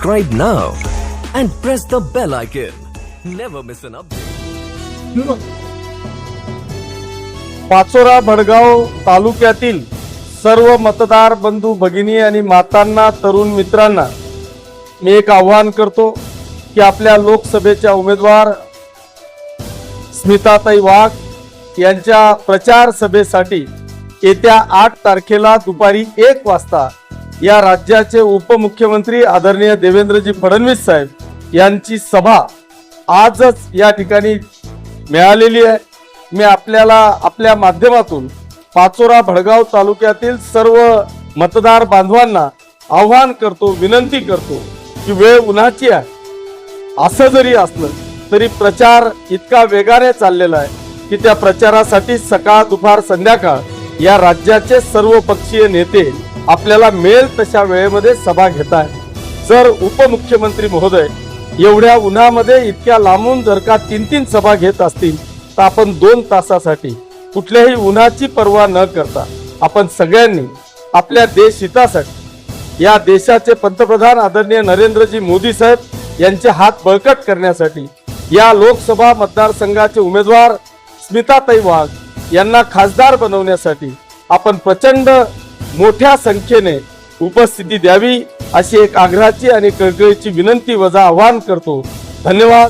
subscribe now and press the bell icon. Never miss an update. Pachora Bhadgaon तालुक्यातील सर्व मतदार बंधू भगिनी आणि मातांना तरुण मित्रांना मी एक आव्हान करतो की आपल्या लोकसभेच्या उमेदवार स्मिताताई वाघ यांच्या प्रचार सभेसाठी येत्या आठ तारखेला दुपारी एक वाजता या राज्याचे उपमुख्यमंत्री आदरणीय देवेंद्रजी फडणवीस साहेब यांची सभा आजच या ठिकाणी मिळालेली आहे. मी आपल्याला आपल्या माध्यमातून पाचोरा भडगाव तालुक्यातील सर्व मतदार बांधवांना आव्हान करतो विनंती करतो की वेळ उन्हाची आहे. असं जरी असलं तरी प्रचार इतका वेगाने चाललेला आहे की त्या प्रचारासाठी सकाळ दुपार संध्याकाळ या राज्याचे सर्व पक्षीय नेते आपल्याला मिळेल तशा वेळेमध्ये सभा घेत आहे. जर उपमुख्यमंत्री महोदय एवढ्या उन्हामध्ये इतक्या लांबून जर का तीन तीन सभा घेत असतील तर आपण दोन तासासाठी कुठल्याही उन्हाची पर्वा न करता आपण सगळ्यांनी आपल्या देश हितासाठी या देशाचे पंतप्रधान आदरणीय नरेंद्रजी मोदी साहेब यांचे हात बळकट करण्यासाठी या लोकसभा मतदारसंघाचे उमेदवार स्मिताताई वाघ यांना खासदार बनवण्यासाठी आपण प्रचंड मोठ्या संख्येने उपस्थिती द्यावी अशी एक आग्रहाची आणि कळकळीची विनंती वजा आवाहन करतो. धन्यवाद.